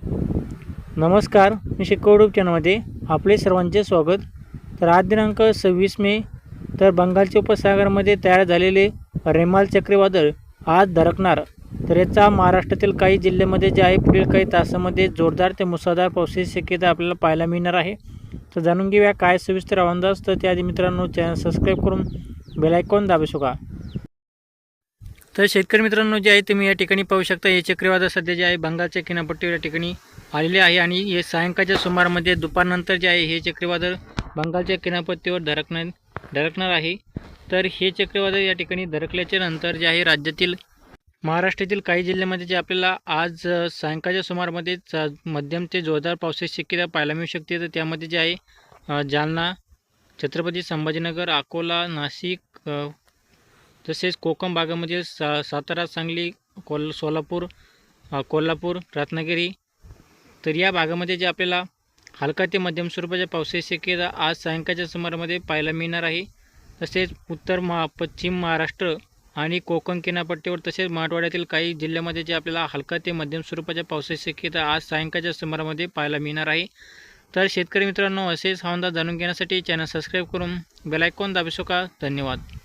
नमस्कार मी शिकवडूब चॅनलमध्ये आपले सर्वांचे स्वागत. तर आज दिनांक सव्वीस मे तर बंगालच्या उपसागरामध्ये तयार झालेले रेमाल चक्रीवादळ आज धडकणार. तर याचा महाराष्ट्रातील काही जिल्ह्यामध्ये जे आहे पुढील काही तासामध्ये जोरदार ते मुसळधार पावसाची शक्यता आपल्याला पाहायला मिळणार आहे. तर जाणून घेऊया काय सविस्तर अंदाज तर त्याआधी मित्रांनो चॅनल सबस्क्राईब करून बेलायकॉन दाबू शका तर शेतकरी मित्रांनो जे आहे तुम्ही या ठिकाणी पाहू शकता हे चक्रीवादळ सध्या जे आहे बंगालच्या किनारपट्टीवर या ठिकाणी आलेले आहे आणि हे सायंकाळच्या सुमारामध्ये दुपारनंतर जे आहे हे चक्रीवादळ बंगालच्या किनारपट्टीवर धडकणार धडकणार आहे. तर हे चक्रीवादळ या ठिकाणी धडकल्याच्या नंतर जे आहे राज्यातील महाराष्ट्रातील काही जिल्ह्यामध्ये जे आपल्याला आज सायंकाळच्या सुमारामध्ये मध्यम ते जोरदार पावसाची शक्यता पाहायला मिळू शकते. तर त्यामध्ये जे आहे जालना छत्रपती संभाजीनगर अकोला नाशिक तसेच कोकण भागामध्ये सा सातारा सांगली कोल सोलापूर कोल्हापूर रत्नागिरी तर या भागामध्ये जे आपल्याला हलका ते मध्यम स्वरूपाच्या पावसाची शक्यता आज सायंकाळच्या सुमारामध्ये पाहायला मिळणार आहे. तसेच उत्तर महा पश्चिम महाराष्ट्र आणि कोकण किनारपट्टीवर तसेच मराठवाड्यातील काही जिल्ह्यामध्ये जे आपल्याला हलका ते मध्यम स्वरूपाच्या पावसाची शक्यता आज सायंकाळच्या सुमारामध्ये पाहायला मिळणार आहे. तर शेतकरी मित्रांनो असेच हवामान जाणून घेण्यासाठी चॅनल सबस्क्राईब करून बेलायकॉन दाबू शका धन्यवाद.